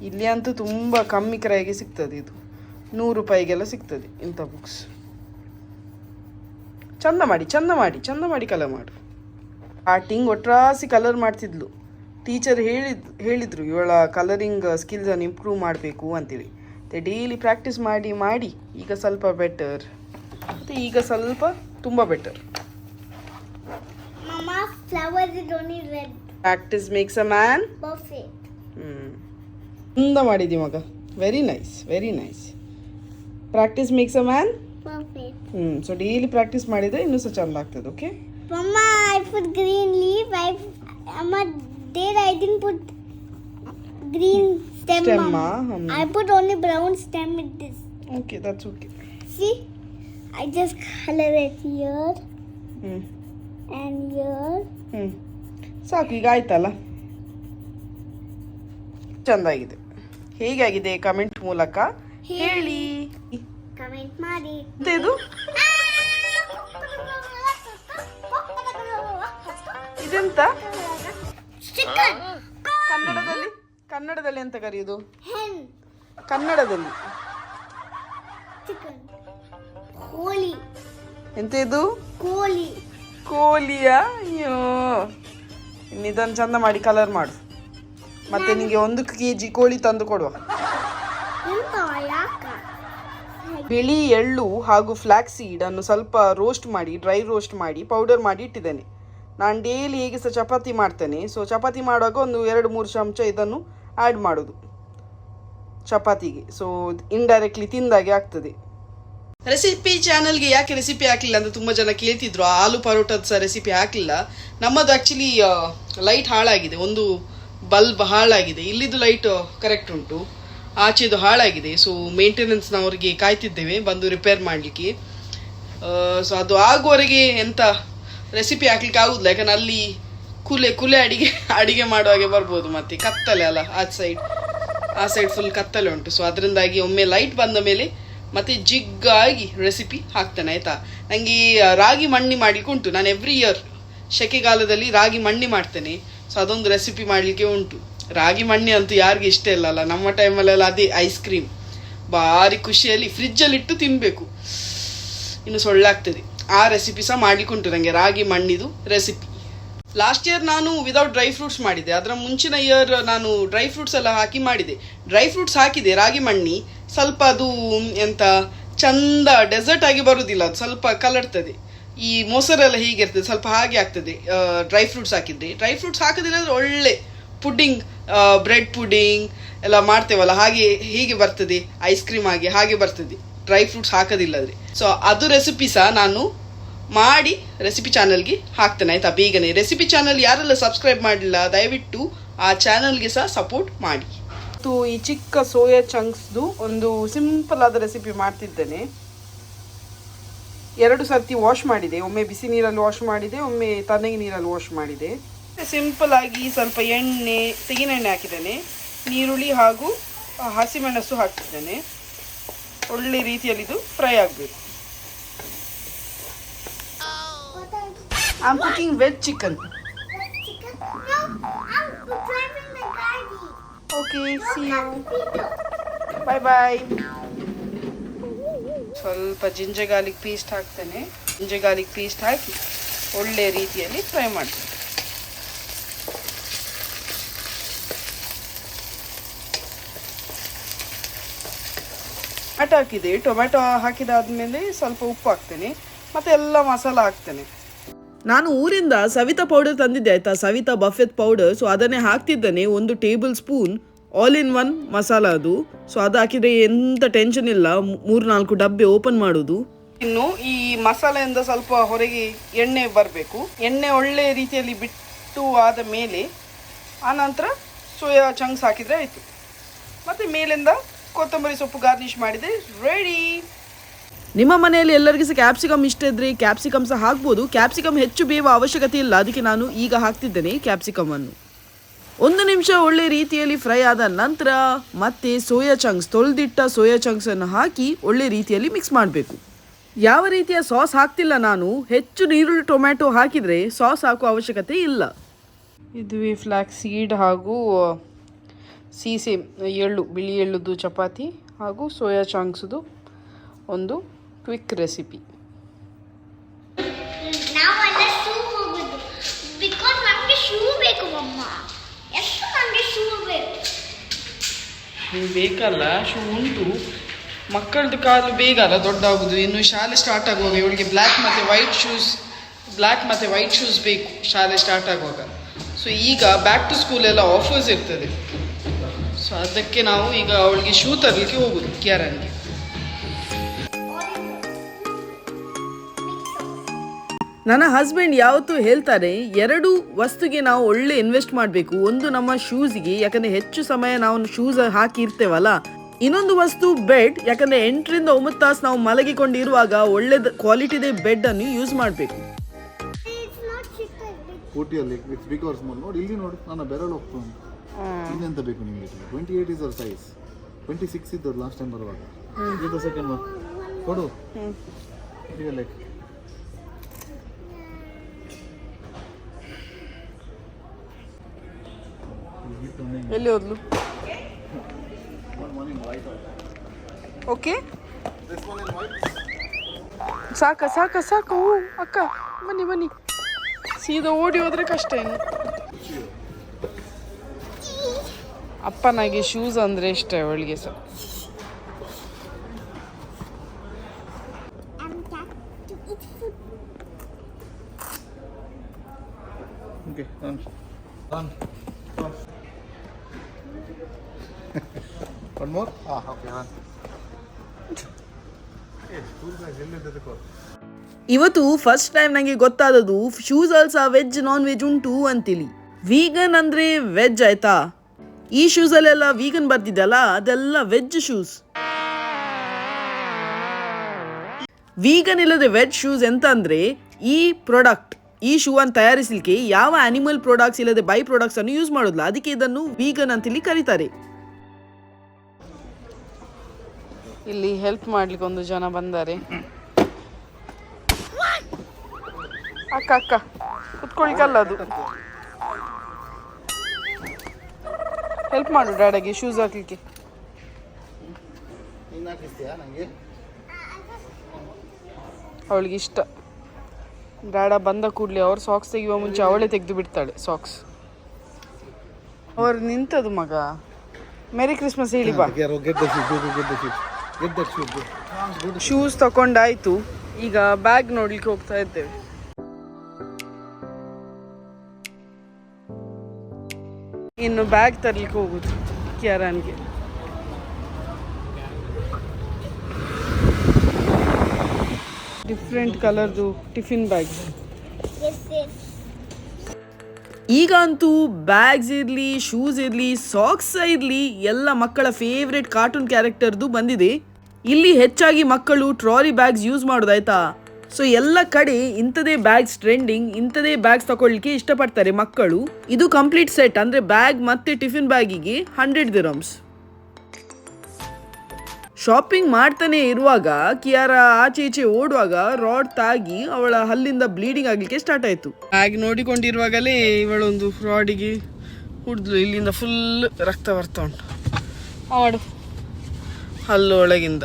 ಇಲ್ಲಿ ಅಂತೂ ತುಂಬ ಕಮ್ಮಿ ಕ್ರಯಗೆ ಸಿಗ್ತದೆ ಇದು. ನೂರು ರೂಪಾಯಿಗೆಲ್ಲ ಸಿಗ್ತದೆ ಇಂಥ ಬುಕ್ಸ್ ಚಂದ ಮಾಡಿ ಚಂದ ಮಾಡಿ ಚಂದ ಮಾಡಿ ಕಲರ್ ಮಾಡು. ಟಿಂಗ್ ಒಟ್ರಾಸಿ ಕಲರ್ ಮಾಡ್ತಿದ್ಲು. ಟೀಚರ್ ಹೇಳಿದ್ ಹೇಳಿದರು ಇವಳ ಕಲರಿಂಗ್ ಸ್ಕಿಲ್ಸನ್ನು ಇಂಪ್ರೂವ್ ಮಾಡಬೇಕು ಅಂತೇಳಿ ಮತ್ತು ಡೈಲಿ ಪ್ರಾಕ್ಟೀಸ್ ಮಾಡಿ ಮಾಡಿ ಈಗ ಸ್ವಲ್ಪ ಬೆಟರ್ ಮತ್ತು ಈಗ ಸ್ವಲ್ಪ ತುಂಬ better. Practice makes a man ಹ್ಞೂ ಚಂದ ಮಾಡಿದಿ ಮಗ. Very nice very nice practice makes a man. ಹ್ಞೂ ಸೊ ಡೈಲಿ ಪ್ರಾಕ್ಟೀಸ್ ಮಾಡಿದರೆ ಇನ್ನೂ ಸಹ ಚಂದ ಆಗ್ತದೆ okay mamma I put green leaf I Mama, there I didn't put green stem. Stem, Mama. ah, hmm. I put only brown stem with this. Okay, that's okay. See, I just color it here ಹ್ಞೂ and here. ಹ್ಞೂ ಸಾಕು ಈಗ ಆಯ್ತಲ್ಲ ಚೆಂದಾಗಿದೆ ಹೇಗಾಗಿದೆ comment ಮೂಲಕ ಹೇಳಿ Comment ಮಾಡಿ. ಮತ್ತೆ ಇದು ಇದೆಂತ. ಕನ್ನಡದಲ್ಲಿ ಕನ್ನಡದಲ್ಲಿ ಎಂತ ಕರೆಯುದು. ಕನ್ನಡದಲ್ಲಿ. ಕೋಳಿ. ಎಂತ ಇದು ಕೋಳಿ. ಕೋಳಿಯ? ಅಯ್ಯೋ. ಇದನ್ನು ಚಂದ ಮಾಡಿ ಕಲರ್ ಮಾಡು. ಮತ್ತೆ ನಿಮಗೆ ಒಂದು ಕೆ ಜಿ ಕೋಳಿ ತಂದು ಕೊಡುವ. ಬಿಳಿ ಎಳ್ಳು ಹಾಗೂ ಫ್ಲ್ಯಾಕ್ಸ್ ಸೀಡ್ ಅನ್ನು ಸ್ವಲ್ಪ ರೋಸ್ಟ್ ಮಾಡಿ ಡ್ರೈ ರೋಸ್ಟ್ ಮಾಡಿ ಪೌಡರ್ ಮಾಡಿ ಇಟ್ಟಿದ್ದೇನೆ. ನಾನು ಡೈಲಿ ಹೀಗೆ ಸಹ ಚಪಾತಿ ಮಾಡ್ತೇನೆ. ಸೊ ಚಪಾತಿ ಮಾಡುವಾಗ ಒಂದು ಎರಡು, ಮೂರು ಚಮಚ ಇದನ್ನು ಆ್ಯಡ್ ಮಾಡೋದು. ಚಪಾತಿಗೆ. ಸೊ ಇಂಡೈರೆಕ್ಟ್ಲಿ ತಿಂದಾಗೆ ಆಗ್ತದೆ. ರೆಸಿಪಿ ಚಾನಲ್ಗೆ ಯಾಕೆ ರೆಸಿಪಿ ಹಾಕಲಿಲ್ಲ ಅಂತ ತುಂಬ ಜನ ಕೇಳ್ತಿದ್ರು. ಆಲೂ ಪರೋಟದ ಸಹ ರೆಸಿಪಿ ಹಾಕಲಿಲ್ಲ. ನಮ್ಮದು ಆ್ಯಕ್ಚುಲಿ ಲೈಟ್ ಹಾಳಾಗಿದೆ. ಒಂದು ಬಲ್ಬ್ ಹಾಳಾಗಿದೆ. ಇಲ್ಲಿದ್ದು ಲೈಟ್ ಕರೆಕ್ಟ್ ಉಂಟು. ಆಚೆದು ಹಾಳಾಗಿದೆ. ಸೊ ಮೇಂಟೆನೆನ್ಸ್ನವರಿಗೆ ಕಾಯ್ತಿದ್ದೇವೆ. ಬಂದು ರಿಪೇರ್ ಮಾಡಲಿಕ್ಕೆ. ಸೊ ಅದು ಆಗುವವರೆಗೆ ಎಂತ ರೆಸಿಪಿ ಹಾಕ್ಲಿಕ್ಕೆ ಆಗುದಿಲ್ಲ, ಯಾಕಂದ್ರೆ ಅಲ್ಲಿ ಕುಲೆ ಕುಲೆ ಅಡಿಗೆ ಅಡಿಗೆ ಮಾಡುವಾಗೆ ಬರ್ಬೋದು ಮತ್ತೆ, ಕತ್ತಲೆ ಅಲ್ಲ, ಆ ಸೈಡ್ ಆ ಸೈಡ್ ಫುಲ್ ಕತ್ತಲೆ ಉಂಟು. ಸೊ ಅದರಿಂದಾಗಿ ಒಮ್ಮೆ ಲೈಟ್ ಬಂದ ಮೇಲೆ ಮತ್ತೆ ಜಿಗ್ಗಾಗಿ ರೆಸಿಪಿ ಹಾಕ್ತೇನೆ, ಆಯ್ತಾ? ನನಗೆ ರಾಗಿ ಮಣ್ಣಿ ಮಾಡಲಿಕ್ಕೆ ಉಂಟು. ನಾನು ಎವ್ರಿ ಇಯರ್ ಸೆಕೆಗಾಲದಲ್ಲಿ ರಾಗಿ ಮಣ್ಣಿ ಮಾಡ್ತೇನೆ. ಸೊ ಅದೊಂದು ರೆಸಿಪಿ ಮಾಡಲಿಕ್ಕೆ ಉಂಟು. ರಾಗಿ ಮಣ್ಣಿ ಅಂತೂ ಯಾರಿಗೆ ಇಷ್ಟ ಇಲ್ಲ ಅಲ್ಲ. ನಮ್ಮ ಟೈಮಲ್ಲೆಲ್ಲ ಅದೇ ಐಸ್ ಕ್ರೀಮ್ ಭಾರಿ ಖುಷಿಯಲ್ಲಿ ಫ್ರಿಜ್ಜಲ್ಲಿ ಇಟ್ಟು ತಿನ್ನಬೇಕು ಇನ್ನು ಸೊಳ್ಳೆ ಆಗ್ತದೆ ಆ ರೆಸಿಪಿ ಸಹ ಮಾಡ್ಲಿಕ್ಕೆ ಉಂಟು ನನಗೆ ರಾಗಿ ಮಣ್ಣಿದು ರೆಸಿಪಿ ಲಾಸ್ಟ್ ಇಯರ್ ನಾನು ವಿದೌಟ್ ಡ್ರೈ ಫ್ರೂಟ್ಸ್ ಮಾಡಿದೆ. ಅದರ ಮುಂಚಿನ ಇಯರ್ ನಾನು ಡ್ರೈ ಫ್ರೂಟ್ಸ್ ಎಲ್ಲ ಹಾಕಿ ಮಾಡಿದೆ. ಡ್ರೈ ಫ್ರೂಟ್ಸ್ ಹಾಕಿದೆ, ರಾಗಿ ಮಣ್ಣಿ, ಸ್ವಲ್ಪ ಅದು ಎಂತ, ಚಂದ ಡೆಸರ್ಟ್ ಆಗಿ ಬರುವುದಿಲ್ಲ ಅದು ಸ್ವಲ್ಪ ಕಲರ್ತದೆ. ಈ ಮೊಸರೆಲ್ಲ ಹೀಗಿರ್ತದೆ ಸ್ವಲ್ಪ ಹಾಗೆ ಆಗ್ತದೆ ಡ್ರೈ ಫ್ರೂಟ್ಸ್ ಹಾಕಿದ್ರೆ. ಡ್ರೈ ಫ್ರೂಟ್ಸ್ ಹಾಕದಿಲ್ಲ ಅಂದರೆ ಒಳ್ಳೆ ಪುಡ್ಡಿಂಗ್ ಬ್ರೆಡ್ ಪುಡ್ಡಿಂಗ್ ಎಲ್ಲ ಮಾಡ್ತೇವಲ್ಲ, ಹಾಗೆ ಹೀಗೆ ಬರ್ತದೆ ಐಸ್ ಕ್ರೀಮ್ ಹಾಗೆ ಹಾಗೆ ಬರ್ತದೆ. ಡ್ರೈ ಫ್ರೂಟ್ಸ್ ಹಾಕೋದಿಲ್ಲದ್ರೆ ಸೊ ಅದು ರೆಸಿಪಿ ಸಹ ನಾನು ಮಾಡಿ ರೆಸಿಪಿ ಚಾನಲ್ಗೆ ಹಾಕ್ತೇನೆ, ಆಯಿತಾ? ಬೇಗನೆ. ರೆಸಿಪಿ ಚಾನಲ್ ಯಾರೆಲ್ಲ ಸಬ್ಸ್ಕ್ರೈಬ್ ಮಾಡಲಿಲ್ಲ, ದಯವಿಟ್ಟು ಆ ಚಾನಲ್ಗೆ ಸಹ ಸಪೋರ್ಟ್ ಮಾಡಿ. ಮತ್ತು ಈ ಚಿಕ್ಕ ಸೋಯಾ ಚಂಕ್ಸ್ದು ಒಂದು ಸಿಂಪಲ್ ಆದ ರೆಸಿಪಿ ಮಾಡ್ತಿದ್ದೇನೆ. ಎರಡು ಸರ್ತಿ ವಾಶ್ ಮಾಡಿದೆ. ಒಮ್ಮೆ ಬಿಸಿ ನೀರಲ್ಲಿ ವಾಶ್ ಮಾಡಿದೆ, ಒಮ್ಮೆ ತಣ್ಣಗೆ ನೀರಲ್ಲಿ ವಾಶ್ ಮಾಡಿದೆ. ಸಿಂಪಲ್ ಆಗಿ ಸ್ವಲ್ಪ ಎಣ್ಣೆ, ತೆಂಗಿನೆಣ್ಣೆ ಹಾಕಿದ್ದೇನೆ. ನೀರುಳ್ಳಿ ಹಾಗೂ ಹಸಿಮೆಣಸು ಹಾಕ್ತಿದ್ದೇನೆ ಒಳ್ಳೆ ರೀತಿಯಲ್ಲಿ ಇದು ಫ್ರೈ ಆಗಬೇಕು. I cooking veg chicken Chicken? No, I'm the. Okay see you Bye bye ಸ್ವಲ್ಪ ಜಿಂಜೆ ಗಾರ್ಲಿಕ್ ಪೇಸ್ಟ್ ಹಾಕ್ತೇನೆ. ಜಿಂಜೆ ಗಾರ್ಲಿಕ್ ಪೇಸ್ಟ್ ಹಾಕಿ ಒಳ್ಳೆ ರೀತಿಯಲ್ಲಿ ಫ್ರೈ ಮಾಡ್ತೀನಿ. ಟೊಮೆಟೊ ಹಾಕಿದೆ ಟೊಮೆಟೊ ಹಾಕಿದಾದ್ಮೇಲೆ ಸ್ವಲ್ಪ ಉಪ್ಪು ಹಾಕ್ತೇನೆ. ಮತ್ತೆ ಎಲ್ಲ ಮಸಾಲ ಹಾಕ್ತೇನೆ. ನಾನು ಊರಿಂದ ಸವಿತಾ ಪೌಡರ್ ತಂದಿದ್ದೆ, ಆಯ್ತಾ? ಸವಿತಾ ಬಫೆತ್ ಪೌಡರ್ ಸೊ ಅದನ್ನೇ ಹಾಕ್ತಿದ್ದೇನೆ. ಒಂದು table spoon all in one masala ಅದು. ಸೊ ಅದು ಹಾಕಿದ್ರೆ ಎಂತ ಟೆನ್ಷನ್ ಇಲ್ಲ. ಮೂರು ನಾಲ್ಕು ಡಬ್ಬೆ ಓಪನ್ ಮಾಡೋದು. ಇನ್ನು ಈ ಮಸಾಲೆಯಿಂದ ಸ್ವಲ್ಪ ಹೊರಗೆ ಎಣ್ಣೆ ಬರಬೇಕು. ಎಣ್ಣೆ ಒಳ್ಳೆ ರೀತಿಯಲ್ಲಿ ಬಿಟ್ಟು ಆದ ಮೇಲೆ ಆನಂತರ ಸೋಯಾ ಚಂಕ್ಸ್ ಹಾಕಿದರೆ ಆಯಿತು. ಮತ್ತು ಮೇಲಿಂದ ಕೊತ್ತಂಬರಿ ಸೊಪ್ಪು ಗಾರ್ನಿಷ್ ಮಾಡಿದರೆ ರೆಡಿ ನಿಮ್ಮ ಮನೆಯಲ್ಲಿ ಎಲ್ಲರಿಗೂ ಸಹ ಕ್ಯಾಪ್ಸಿಕಮ್ ಇಷ್ಟ ಇದ್ರೆ ಕ್ಯಾಪ್ಸಿಕಮ್ ಸಹ ಹಾಕ್ಬೋದು. ಕ್ಯಾಪ್ಸಿಕಮ್ ಹೆಚ್ಚು ಬೇವ ಅವಶ್ಯಕತೆ ಇಲ್ಲ. ಅದಕ್ಕೆ ನಾನು ಈಗ ಹಾಕ್ತಿದ್ದೇನೆ ಕ್ಯಾಪ್ಸಿಕಮ್ ಅನ್ನು. ಒಂದು ನಿಮಿಷ ಒಳ್ಳೆ ರೀತಿಯಲ್ಲಿ ಫ್ರೈ ಆದ ನಂತರ ಮತ್ತೆ ಸೋಯಾ ಚಂಕ್ಸ್ ತೊಳೆದಿಟ್ಟ ಸೋಯಾ ಚಂಕ್ಸ್ ಅನ್ನು ಹಾಕಿ ಒಳ್ಳೆ ರೀತಿಯಲ್ಲಿ ಮಿಕ್ಸ್ ಮಾಡಬೇಕು. ಯಾವ ರೀತಿಯ ಸಾಸ್ ಹಾಕ್ತಿಲ್ಲ ನಾನು. ಹೆಚ್ಚು ನೀರುಳ್ಳಿ ಟೊಮ್ಯಾಟೊ ಹಾಕಿದರೆ ಸಾಸ್ ಹಾಕುವ ಅವಶ್ಯಕತೆ ಇಲ್ಲ. ಇದು ಫ್ಲ್ಯಾಕ್ ಸೀಡ್ ಹಾಗೂ ಸೀಸೆ, ಎಳ್ಳು, ಬಿಳಿ ಎಳ್ಳುದು ಚಪಾತಿ ಹಾಗೂ ಸೋಯಾ ಚಾಂಕ್ಸ್ದು ಒಂದು ಕ್ವಿಕ್ ರೆಸಿಪಿ ನಾವೆಲ್ಲ ಶೂ ಹೋಗುದು. ಬಿಕಾಸ್ ನಮಗೆ ಶೂ ಬೇಕು ಅಮ್ಮ. ಎಷ್ಟು ನಮಗೆ ಶೂ ಬೇಕು? ಬೇಕಲ್ಲ ಶೂ ಉಂಟು. ಮಕ್ಕಳದ್ದು ಕಾಲು ಬೇಗ ಅಲ್ಲ ದೊಡ್ಡ ಆಗುದು ಇನ್ನು ಶಾಲೆ ಸ್ಟಾರ್ಟ್ ಆಗುವಾಗ ಇವಳಿಗೆ ಬ್ಲ್ಯಾಕ್ ಮತ್ತು ವೈಟ್ ಶೂಸ್ ಬ್ಲ್ಯಾಕ್ ಮತ್ತು ವೈಟ್ ಶೂಸ್ ಬೇಕು ಶಾಲೆ ಸ್ಟಾರ್ಟ್ ಆಗುವಾಗ. ಸೊ ಈಗ ಬ್ಯಾಕ್ ಟು ಸ್ಕೂಲ್ ಎಲ್ಲ ಆಫರ್ಸ್ ಇರ್ತದೆ. ಸೊ ಅದಕ್ಕೆ ನಾವು ಈಗ ಅವಳಿಗೆ ಶೂ ತರಲಿಕ್ಕೆ ಹೋಗುದು ಕ್ಯಾರನ್ಗೆ ನನ್ನ ಹಸ್ಬೆಂಡ್ ಯಾವತ್ತೂ ಹೇಳ್ತಾರೆ ಎರಡು ವಸ್ತುಗೆ ನಾವು ಒಳ್ಳೆ ಇನ್ವೆಸ್ಟ್ ಮಾಡಬೇಕು. ಒಂದು ನಮ್ಮ ಶೂಸ್ಗೆ ಯಾಕಂದ್ರೆ ಹೆಚ್ಚು ಸಮಯ ನಾವು ಶೂಸ್ ಹಾಕಿ ಇರ್ತೇವಲ್ಲ. ಇನ್ನೊಂದು ವಸ್ತು ಬೆಡ್ ಯಾಕಂದ್ರೆ ಎಂಟರಿಂದ ಒಂಬತ್ತು ತಾಸು ನಾವು ಮಲಗಿಕೊಂಡಿರುವಾಗ ಒಳ್ಳೆ ಕ್ವಾಲಿಟಿದೆ ಬೆಡ್ ಅನ್ನು ಯೂಸ್ ಮಾಡಬೇಕು. ಊಟಿಯಲ್ಲಿ ಇಟ್ಸ್ ಬಿಗ್ ನೋಡಿ ಇಲ್ಲಿ ನೋಡು ನನ್ನ ಬೆರಳು ಹೋಗ್ತು ಇನ್ನೆಂತ ಬೇಕು ನಿಮಗೆ? Twenty eight is our size twenty six ಇದ್ದದ್ದು ಲಾಸ್ಟ್ ಟೈಮ್ ಬರುವಾಗ. ಇದು ಸೆಕೆಂಡ್ ಕೊಡು. ಲೈಕ್ ಎಲ್ಲಿ ಹೋದ್ಲು? ಓಕೆ ಸಾಕ ಸಾಕ, ಸಾಕು. ಅಕ್ಕ, ಬನ್ನಿ ಬನ್ನಿ. ಸೀದಾ ಓಡಿ ಹೋದ್ರೆ ಕಷ್ಟ ಏನು? ಅಪ್ಪನಾಗೆ ಶೂಸ್ ಅಂದ್ರೆ ಇಷ್ಟ ಅವಳಿಗೆ ಸಹ I'm back to eat food. Okay done done one more ಹಾಂ ಓಕೆ ಹಾಂ ಸ್ಕೂಲ್ ಬ್ಯಾಗ್ ಎಲ್ಲಿದ್ದದಕ್ಕೋ ಇವತ್ತು ಫಸ್ಟ್ ಟೈಮ್ ನನಗೆ ಗೊತ್ತಾದದು shoes also veg non veg ಉಂಟು ಅಂತೇಳಿ ವೀಗನ್ ಅಂದ್ರೆ ವೆಜ್ ಆಯ್ತಾ? ಈ ಶೂಸ್ ಅಲ್ಲೆಲ್ಲ ವೀಗನ್ ಬರ್ತಿದ್ದಲ್ಲ ಅದೆಲ್ಲ ವೆಜ್ ಶೂಸ್ ವೀಗನ್ ಇಲ್ಲದೆ ವೆಜ್ ಶೂಸ್ ಎಂತ ಅಂದ್ರೆ, ಈ ಪ್ರಾಡಕ್ಟ್ ಈ ಶೂ ಅನ್ನು ತಯಾರಿಸಲಿಕ್ಕೆ ಯಾವ ಅನಿಮಲ್ ಪ್ರಾಡಕ್ಟ್ಸ್ ಇಲ್ಲದೆ ಬೈ ಪ್ರಾಡಕ್ಟ್ಸ್ ಅನ್ನು ಯೂಸ್ ಮಾಡೋದಿಲ್ಲ. ಅದಕ್ಕೆ ಇದನ್ನು ವೀಗನ್ ಅಂತೇಳಿ ಕರೀತಾರೆ. ಇಲ್ಲಿ ಹೆಲ್ಪ್ ಮಾಡ್ಲಿಕ್ಕೆ ಒಂದು ಜನ ಬಂದಾರೆ. ಅಕ್ಕ ಅಕ್ಕ. ಕುತ್ಕೊಳ್ಳಿಕ್ಕಲ್ಲ ಅದು. ಹೆಲ್ಪ್ ಮಾಡು ಡ್ಯಾಡಗೆ ಶೂಸ್ ಹಾಕ್ಲಿಕ್ಕೆ. ಅವಳಿಗೆ ಇಷ್ಟ. ಡ್ಯಾಡ ಬಂದ ಕೂಡಲೇ ಅವ್ರು ಸಾಕ್ಸ್ ತೆಗೆಯುವ ಮುಂಚೆ ಅವಳೇ ತೆಗೆದು ಬಿಡ್ತಾಳೆ ಸಾಕ್ಸ್ ಅವ್ರು ನಿಂತದು ಮಗ. ಮೇರಿ ಕ್ರಿಸ್ಮಸ್ ಹೇಳಿ ಬಾ. ಶೂಸ್ ತಕೊಂಡಾಯ್ತು. ಈಗ ಬ್ಯಾಗ್ ನೋಡ್ಲಿಕ್ಕೆ ಹೋಗ್ತಾ ಇದ್ದೇವೆ. ಇನ್ನು ಬ್ಯಾಗ್ ತರ್ಲಿಕ್ಕೆ ಹೋಗುದು ಕ್ಯಾರನ್ಗೆ ಡಿಫ್ರೆಂಟ್ ಕಲರ್ದು ಟಿಫಿನ್ ಬ್ಯಾಗ್. ಈಗ ಅಂತೂ ಬ್ಯಾಗ್ಸ್ ಇರಲಿ ಶೂಸ್ ಇರಲಿ ಸಾಕ್ಸ್ ಇರಲಿ ಎಲ್ಲ ಮಕ್ಕಳ ಫೇವ್ರೆಟ್ ಕಾರ್ಟೂನ್ ಕ್ಯಾರೆಕ್ಟರ್ದು ಬಂದಿದೆ. ಇಲ್ಲಿ ಹೆಚ್ಚಾಗಿ ಮಕ್ಕಳು ಟ್ರಾಲಿ ಬ್ಯಾಗ್ಸ್ ಯೂಸ್ ಮಾಡೋದಾಯ್ತಾ? ಸೊ ಎಲ್ಲ ಕಡೆ ಇಂಥದೇ ಬ್ಯಾಗ್ಸ್ ಟ್ರೆಂಡಿಂಗ್ ಇಂಥದೇ ಬ್ಯಾಗ್ಸ್ ತಗೊಳ್ಳಿಕ್ಕೆ ಇಷ್ಟಪಡ್ತಾರೆ ಮಕ್ಕಳು. ಇದು ಕಂಪ್ಲೀಟ್ ಸೆಟ್ ಅಂದರೆ ಬ್ಯಾಗ್ ಮತ್ತೆ ಟಿಫಿನ್ ಬ್ಯಾಗಿಗೆ ಹಂಡ್ರೆಡ್ ದಿರಮ್ಸ್ ಶಾಪಿಂಗ್ ಮಾಡ್ತಾನೆ ಇರುವಾಗ ಕಿಯಾರ ಆಚೆ ಈಚೆ ಓಡುವಾಗ ರಾಡ್ ತಾಗಿ ಅವಳ ಹಲ್ಲಿಂದ ಬ್ಲೀಡಿಂಗ್ ಆಗಲಿಕ್ಕೆ ಸ್ಟಾರ್ಟ್ ಆಯಿತು. ಹಾಗೆ ನೋಡಿಕೊಂಡಿರುವಾಗಲೇ ಇವಳೊಂದು ಫ್ರಾಡಿಗೆ ಹುಡ್ದು ಇಲ್ಲಿಂದ ಫುಲ್ ರಕ್ತ ಬರ್ತಾ ಉಂಟು. ಹಲ್ಲು ಒಳಗಿಂದ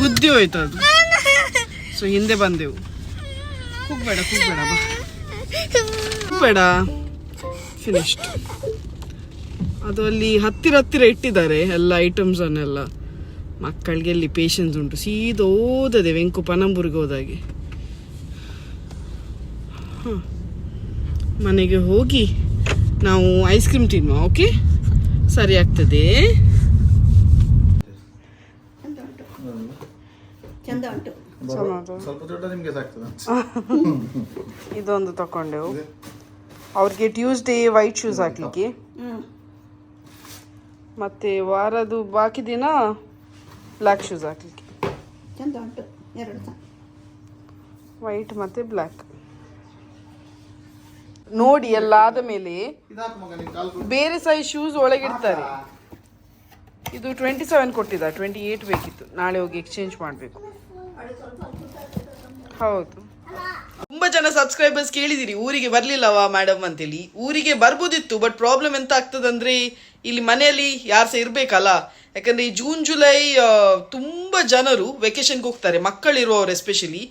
ಗುದ್ದಿ ಹೋಯ್ತು ಅದು. ಸೊ ಹಿಂದೆ ಬಂದೆವು. ಕೂಗ್ಬೇಡ ಕೂಗ್ಬೇಡ, ಬಾ. ಕೂಗ್ಬೇಡ. ಫಿನಿಶ್ಡ್ ಅದು ಅಲ್ಲಿ ಹತ್ತಿರ ಹತ್ತಿರ ಇಟ್ಟಿದ್ದಾರೆ ಎಲ್ಲ ಐಟಮ್ಸ್ ಅನ್ನೆಲ್ಲ. ಮಕ್ಕಳಿಗೆ ಅಲ್ಲಿ ಪೇಷನ್ಸ್ ಉಂಟು. ಸೀದಾ ಓದದೆ ವೆಂಕು ಪನಂಬೂರಿಗೆ ಹೋದಾಗೆ. ಮನೆಗೆ ಹೋಗಿ ನಾವು ಐಸ್ ಕ್ರೀಮ್ ತಿನ್ನುವ ಓಕೆ ಸರಿ ಆಗ್ತದೆ. ಚಂದ ಉಂಟು. ಸ್ವಲ್ಪ ದೊಡ್ಡ ನಿಮಗೆ ಸಾಕ್ತದೆ? ಇದೊಂದು ತಕೊಂಡೆವು. ಅವ್ರಿಗೆ ಟ್ಯೂಸ್ಡೇ ವೈಟ್ ಶೂಸ್ ಹಾಕ್ಲಿಕ್ಕೆ. ಮತ್ತೆ ವಾರದು ಬಾಕಿ ದಿನ ಬ್ಲ್ಯಾಕ್ ಶೂಸ್ ಹಾಕ್ಲಿಕ್ಕೆ. ಚಂದ ಉಂಟು ಎರಡು ಸಹ ವೈಟ್ ಮತ್ತೆ ಬ್ಲ್ಯಾಕ್ ನೋಡಿ ಎಲ್ಲ ಆದ ಮೇಲೆ. ಬೇರೆ ಸೈಜ್ ಶೂಸ್ ಒಳಗಿಡ್ತಾರೆ. ಇದು ಟ್ವೆಂಟಿ ಸೆವೆನ್ ಕೊಟ್ಟಿದ್ದ ಟ್ವೆಂಟಿ ಏಟ್ ಬೇಕಿತ್ತು. ನಾಳೆ ಹೋಗಿ ಎಕ್ಸ್ಚೇಂಜ್ ಮಾಡಬೇಕು. ಹೌದು. ತುಂಬಾ ಜನ ಸಬ್ಸ್ಕ್ರೈಬರ್ಸ್ ಕೇಳಿದಿರಿ, ಊರಿಗೆ ಬರ್ಲಿಲ್ಲವಾ ಮೇಡಮ್ ಅಂತೇಳಿ. ಊರಿಗೆ ಬರ್ಬೋದಿತ್ತು ಬಟ್ ಪ್ರಾಬ್ಲಮ್ ಎಂತ ಆಗ್ತದಂದ್ರೆ ಇಲ್ಲಿ ಮನೆಯಲ್ಲಿ ಯಾರು ಸಹ ಇರ್ಬೇಕಲ್ಲ. ಯಾಕಂದ್ರೆ ಈ ಜೂನ್ ಜುಲೈ ತುಂಬಾ ಜನರು ವೆಕೇಶನ್ಗೆ ಹೋಗ್ತಾರೆ, ಮಕ್ಕಳಿರುವವರು ಎಸ್ಪೆಷಲಿ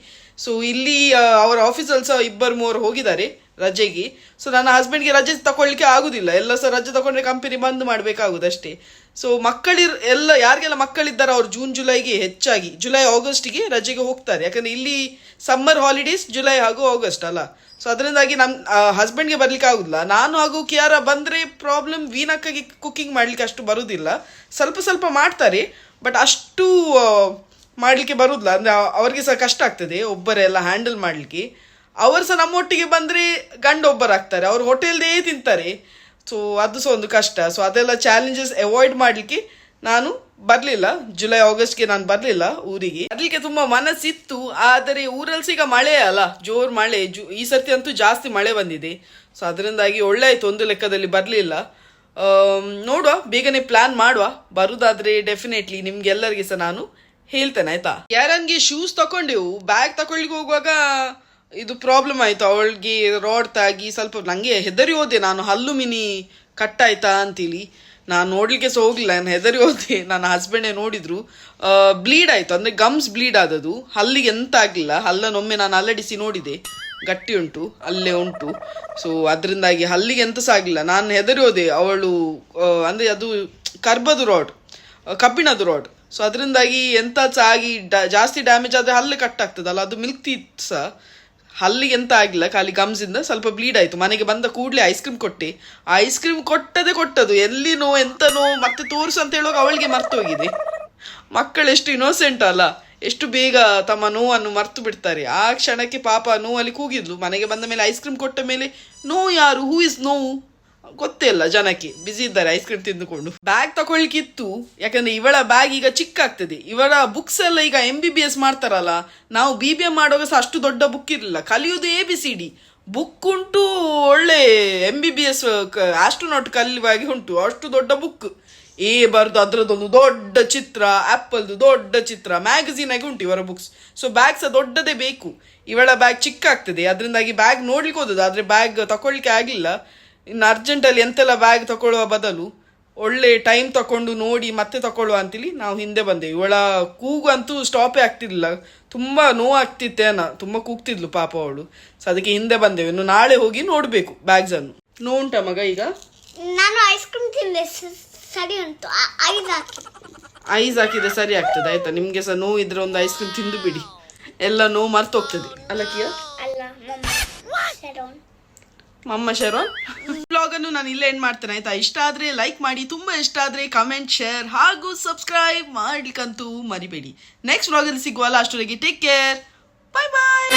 ಸೊ ಇಲ್ಲಿ ಅವರ ಆಫೀಸಲ್ಲಿ ಸಹ ಇಬ್ಬರು ಮೂವರು ಹೋಗಿದ್ದಾರೆ. ರಜೆಗೆ. ಸೊ ನನ್ನ ಹಸ್ಬೆಂಡ್ಗೆ ರಜೆ ತಗೊಳ್ಳಿಕ್ಕೆ ಆಗುದಿಲ್ಲ. ಎಲ್ಲ ಸಹ ರಜೆ ತಗೊಂಡ್ರೆ ಕಂಪನಿ ಬಂದ್ ಮಾಡಬೇಕಾಗುದು ಅಷ್ಟೇ. ಸೊ ಮಕ್ಕಳಿರ್, ಎಲ್ಲ, ಯಾರಿಗೆಲ್ಲ ಮಕ್ಕಳಿದ್ದಾರೆ ಅವ್ರು ಜೂನ್ ಜುಲೈಗೆ ಹೆಚ್ಚಾಗಿ ಜುಲೈ ಆಗಸ್ಟ್ಗೆ ರಜೆಗೆ ಹೋಗ್ತಾರೆ. ಯಾಕಂದ್ರೆ ಇಲ್ಲಿ ಸಮ್ಮರ್ ಹಾಲಿಡೇಸ್ ಜುಲೈ ಹಾಗೂ ಆಗಸ್ಟ್ ಅಲ್ಲ. ಸೊ ಅದರಿಂದಾಗಿ ನಮ್ಮ ಹಸ್ಬೆಂಡ್ಗೆ ಬರ್ಲಿಕ್ಕೆ ಆಗುದಿಲ್ಲ. ನಾನು ಹಾಗೂ ಕಿಯಾರ ಬಂದ್ರೆ ಪ್ರಾಬ್ಲಮ್ ವೀನಕ್ಕಾಗಿ ಕುಕಿಂಗ್ ಮಾಡ್ಲಿಕ್ಕೆ ಅಷ್ಟು ಬರುದಿಲ್ಲ. ಸ್ವಲ್ಪ ಸ್ವಲ್ಪ ಮಾಡ್ತಾರೆ ಬಟ್ ಅಷ್ಟು ಮಾಡ್ಲಿಕ್ಕೆ ಬರುದಿಲ್ಲ. ಅಂದ್ರೆ ಅವ್ರಿಗೆ ಸಹ ಕಷ್ಟ ಆಗ್ತದೆ ಒಬ್ಬರೆಲ್ಲ ಹ್ಯಾಂಡಲ್ ಮಾಡ್ಲಿಕ್ಕೆ. ಅವರು ಸಹ ನಮ್ಮೊಟ್ಟಿಗೆ ಬಂದ್ರೆ ಗಂಡೊಬ್ಬರಾಗ್ತಾರೆ. ಅವ್ರು ಹೋಟೆಲ್ದೇ ತಿಂತಾರೆ. ಸೊ ಅದು ಸಹ ಒಂದು ಕಷ್ಟ. ಸೊ ಅದೆಲ್ಲ ಚಾಲೆಂಜಸ್ ಅವಾಯ್ಡ್ ಮಾಡಲಿಕ್ಕೆ ನಾನು ಬರಲಿಲ್ಲ. ಜುಲೈ ಆಗಸ್ಟ್ಗೆ ನಾನು ಬರಲಿಲ್ಲ ಊರಿಗೆ. ಅದಕ್ಕೆ ತುಂಬ ಮನಸ್ಸಿತ್ತು. ಆದರೆ ಊರಲ್ಲಿ ಈಗ ಮಳೆ ಅಲ್ಲ, ಜೋರ್ ಮಳೆ. ಜು, ಈ ಸರ್ತಿ ಅಂತೂ ಜಾಸ್ತಿ ಮಳೆ ಬಂದಿದೆ. ಸೊ ಅದರಿಂದಾಗಿ ಒಳ್ಳೆ ಆಯ್ತು ಒಂದು ಲೆಕ್ಕದಲ್ಲಿ ಬರಲಿಲ್ಲ. ನೋಡುವ. ಬೇಗನೆ ಪ್ಲಾನ್ ಮಾಡುವ. ಬರುದಾದ್ರೆ ಡೆಫಿನೆಟ್ಲಿ ನಿಮ್ಗೆಲ್ಲರಿಗೆ ಸಹ ನಾನು ಹೇಳ್ತೇನೆ, ಆಯ್ತಾ? ಯಾರಂಗೆ ಶೂಸ್ ತಕೊಂಡೆವು ಬ್ಯಾಗ್ ತಕೊಳ್ಳಿಕ್ಕೆ ಹೋಗುವಾಗ ಇದು ಪ್ರಾಬ್ಲಮ್ ಆಯ್ತು. ಅವಳಿಗೆ ರಾಡ್ ತಾಗಿ ಸ್ವಲ್ಪ ನಂಗೆ ಹೆದರಿ ಹೋದೆ ನಾನು, ಹಲ್ಲು ಮಿನಿ ಕಟ್ ಆಯ್ತಾ ಅಂತೇಳಿ ನಾನು ನೋಡ್ಲಿಕ್ಕೆ ಸಹ ಹೋಗ್ಲಿಲ್ಲ. ನಾನು ಹೆದರಿ ಹೋದೆ ನನ್ನ ಹಸ್ಬೆಂಡೇ ನೋಡಿದ್ರು. ಬ್ಲೀಡ್ ಆಯ್ತು. ಅಂದ್ರೆ ಗಮ್ಸ್ ಬ್ಲೀಡ್ ಆದದು ಹಲ್ಲಿಗೆ ಎಂತ ಆಗ್ಲಿಲ್ಲ. ಹಲ್ಲನೊಮ್ಮೆ ನಾನು ಅಲ್ಲಡಿಸಿ ನೋಡಿದೆ. ಗಟ್ಟಿ ಉಂಟು. ಅಲ್ಲೇ ಉಂಟು. ಸೊ ಅದರಿಂದಾಗಿ ಹಲ್ಲಿಗೆ ಎಂತ ಸಹ ಆಗಿಲ್ಲ ನಾನು ಹೆದರಿ ಹೋದೆ ಅವಳು ಅಂದ್ರೆ ಅದು ಕರ್ಬದು ರಾಡ್ ಕಬ್ಬಿಣದು ರಾಡ್ ಸೊ ಅದರಿಂದಾಗಿ ಎಂತ ಸಹ ಆಗಿ ಜಾಸ್ತಿ ಡ್ಯಾಮೇಜ್ ಆದರೆ ಹಲ್ಲು ಕಟ್ ಆಗ್ತದಲ್ಲ. ಅದು ಮಿಲ್ಕ್ ಟೀತ್ ಸಹ. ಹಲ್ಲಿಗೆ ಎಂತ ಆಗಿಲ್ಲ, ಖಾಲಿ ಗಮ್ಸಿಂದ ಸ್ವಲ್ಪ ಬ್ಲೀಡ್ ಆಯ್ತು. ಮನೆಗೆ ಬಂದ ಕೂಡಲೇ ಐಸ್ ಕ್ರೀಮ್ ಕೊಟ್ಟೆ. ಐಸ್ ಕ್ರೀಮ್ ಕೊಟ್ಟದೆ ಕೊಟ್ಟದು. ಎಲ್ಲಿ ನೋ ಎಂತ ನೋ ಮತ್ತೆ ತೋರಿಸು ಅಂತ ಹೇಳುವಾಗ ಅವಳಿಗೆ ಮರ್ತೋಗಿದೆ ಮಕ್ಕಳು ಎಷ್ಟು ಇನೋಸೆಂಟ್ ಅಲ್ಲ. ಎಷ್ಟು ಬೇಗ ತಮ್ಮ ನೋವನ್ನು ಮರ್ತು ಬಿಡ್ತಾರೆ. ಆ ಕ್ಷಣಕ್ಕೆ ಪಾಪ ನೋವಲ್ಲಿ ಕೂಗಿದ್ಲು. ಮನೆಗೆ ಬಂದ ಮೇಲೆ ಐಸ್ ಕ್ರೀಮ್ ಕೊಟ್ಟ ಮೇಲೆ ನೋ ಯಾರು? ಹೂ ಇಸ್ ನೋವು? ಗೊತ್ತೇ ಇಲ್ಲ ಜನಕ್ಕೆ. ಬಿಸಿ ಇದ್ದಾರೆ ಐಸ್ ಕ್ರೀಮ್ ತಿಂದುಕೊಂಡು. ಬ್ಯಾಗ್ ತಗೊಳ್ಳಿಕ್ಕಿತ್ತು. ಯಾಕಂದ್ರೆ ಇವಳ ಬ್ಯಾಗ್ ಈಗ ಚಿಕ್ಕ ಆಗ್ತದೆ ಇವಳ ಬುಕ್ಸ್ ಎಲ್ಲ ಈಗ ಎಂ ಬಿ ಬಿ ಎಸ್ ಮಾಡ್ತಾರಲ್ಲ, ನಾವು ಬಿ ಬಿ ಎಂ ಮಾಡುವಾಗ ಸಹ ಅಷ್ಟು ದೊಡ್ಡ ಬುಕ್ ಇರಲಿಲ್ಲ. ಕಲಿಯೋದು A B C D book ಉಂಟು, ಒಳ್ಳೆ M B B S astronaut ಕಲಿಯುವಾಗೆ ಉಂಟು. ಅಷ್ಟು ದೊಡ್ಡ ಬುಕ್ ಏ ಬರ್ದು ಅದ್ರದ್ದೊಂದು ದೊಡ್ಡ ಚಿತ್ರ ಆ್ಯಪಲ್ದು ದೊಡ್ಡ ಚಿತ್ರ ಮ್ಯಾಗಝೀನ್ ಆಗಿ ಉಂಟು ಇವರ ಬುಕ್ಸ್ ಸೊ ಬ್ಯಾಗ್ ಸಹ ದೊಡ್ಡದೇ ಬೇಕು. ಇವಳ ಬ್ಯಾಗ್ ಚಿಕ್ಕ ಆಗ್ತದೆ ಅದರಿಂದಾಗಿ ಬ್ಯಾಗ್ ನೋಡ್ಲಿಕ್ಕೆ ಹೋದದ್ದು. ಆದರೆ ಬ್ಯಾಗ್ ತಗೊಳ್ಳಿಕ್ಕೆ ಆಗಲಿಲ್ಲ ಇನ್ನು ಅರ್ಜೆಂಟಲ್ಲಿ ಎಂತೆಲ್ಲ ಬ್ಯಾಗ್ ತಗೊಳ್ಳುವ ಬದಲು ಒಳ್ಳೆ ಟೈಮ್ ತಕೊಂಡು ನೋಡಿ ಮತ್ತೆ ತಗೊಳ್ಳುವ ಅಂತೇಳಿ ನಾವು ಹಿಂದೆ ಬಂದೆವು. ಇವಳ ಕೂಗು ಅಂತೂ ಸ್ಟಾಪೇ ಆಗ್ತಿರ್ಲಿಲ್ಲ. ತುಂಬ ನೋವಾಗ್ತಿತ್ತೇನ ತುಂಬ ಕೂಗ್ತಿದ್ಲು ಪಾಪ ಅವಳು. ಸೊ ಅದಕ್ಕೆ ಹಿಂದೆ ಬಂದೆವು. ಇನ್ನು ನಾಳೆ ಹೋಗಿ ನೋಡಬೇಕು ಬ್ಯಾಗ್ಸನ್ನು ನೋವುಂಟ ಮಗ ಈಗ? ನಾನು ಐಸ್ ಕ್ರೀಮ್ ತಿಂದೆ. ಸರಿ ಉಂಟು. ಐಸ್ ಐಸ್ ಹಾಕಿದ್ರೆ ಸರಿ ಆಗ್ತದೆ. ಆಯ್ತಾ? ನಿಮ್ಗೆ ಸಹ ನೋವು ಇದ್ರೆ ಒಂದು ಐಸ್ ಕ್ರೀಮ್ ತಿಂದು ಬಿಡಿ. ಎಲ್ಲ ನೋವು ಮರ್ತೋಗ್ತದೆ. ಅಲ್ಲ ಕಿಯಾ? ಅಲ್ಲ ಮಮ್ಮ ಶರೋನ್. ಬ್ಲಾಗ್ ಅನ್ನು ನಾನು ಇಲ್ಲೇ ಎಂಡ್ ಮಾಡ್ತೇನೆ, ಆಯ್ತಾ? ಇಷ್ಟ ಆದ್ರೆ ಲೈಕ್ ಮಾಡಿ, ತುಂಬಾ ಇಷ್ಟ ಆದ್ರೆ ಕಮೆಂಟ್ ಶೇರ್ ಹಾಗೂ ಸಬ್ಸ್ಕ್ರೈಬ್ ಮಾಡ್ಲಿಕ್ಕಂತೂ ಮರಿಬೇಡಿ. ನೆಕ್ಸ್ಟ್ ಬ್ಲಾಗ್ ಅಲ್ಲಿ ಸಿಗುವಲ್ಲ ಅಷ್ಟೊರೆಗೆ ಟೇಕ್ ಕೇರ್ ಬಾಯ್ ಬಾಯ್